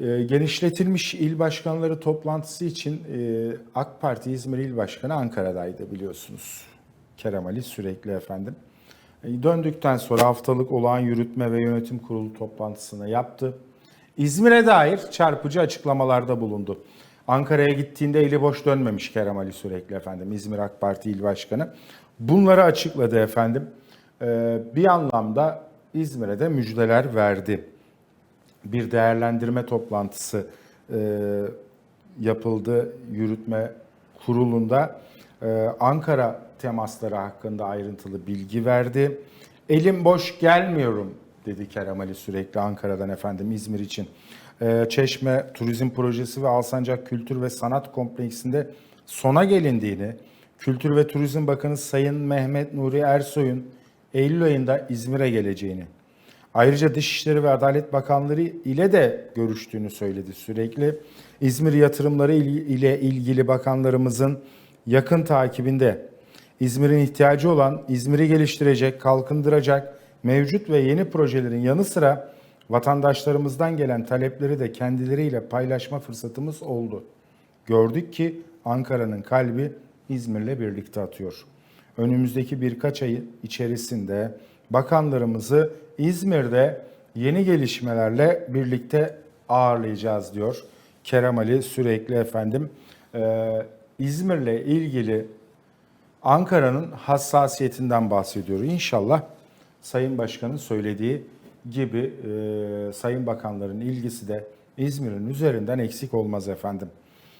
E, genişletilmiş il başkanları toplantısı için e, AK Parti İzmir İl Başkanı Ankara'daydı biliyorsunuz. Kerem Ali sürekli efendim. E, döndükten sonra haftalık olağan yürütme ve yönetim kurulu toplantısını yaptı. İzmir'e dair çarpıcı açıklamalarda bulundu. Ankara'ya gittiğinde eli boş dönmemiş Kerem Ali sürekli efendim. İzmir AK Parti İl Başkanı. Bunları açıkladı efendim. E, bir anlamda İzmir'e de müjdeler verdi bir değerlendirme toplantısı e, yapıldı yürütme kurulunda. E, Ankara temasları hakkında ayrıntılı bilgi verdi. Elim boş gelmiyorum dedi Kerem Ali sürekli Ankara'dan efendim İzmir için. E, Çeşme Turizm Projesi ve Alsancak Kültür ve Sanat Kompleksinde sona gelindiğini, Kültür ve Turizm Bakanı Sayın Mehmet Nuri Ersoy'un Eylül ayında İzmir'e geleceğini, Ayrıca Dışişleri ve Adalet Bakanları ile de görüştüğünü söyledi sürekli. İzmir yatırımları il- ile ilgili bakanlarımızın yakın takibinde İzmir'in ihtiyacı olan, İzmir'i geliştirecek, kalkındıracak mevcut ve yeni projelerin yanı sıra vatandaşlarımızdan gelen talepleri de kendileriyle paylaşma fırsatımız oldu. Gördük ki Ankara'nın kalbi İzmir'le birlikte atıyor. Önümüzdeki birkaç ay içerisinde bakanlarımızı İzmir'de yeni gelişmelerle birlikte ağırlayacağız diyor. Kerem Ali sürekli efendim Ee, İzmir'le ilgili Ankara'nın hassasiyetinden bahsediyor. İnşallah Sayın Başkan'ın söylediği gibi e, Sayın Bakanların ilgisi de İzmir'in üzerinden eksik olmaz efendim.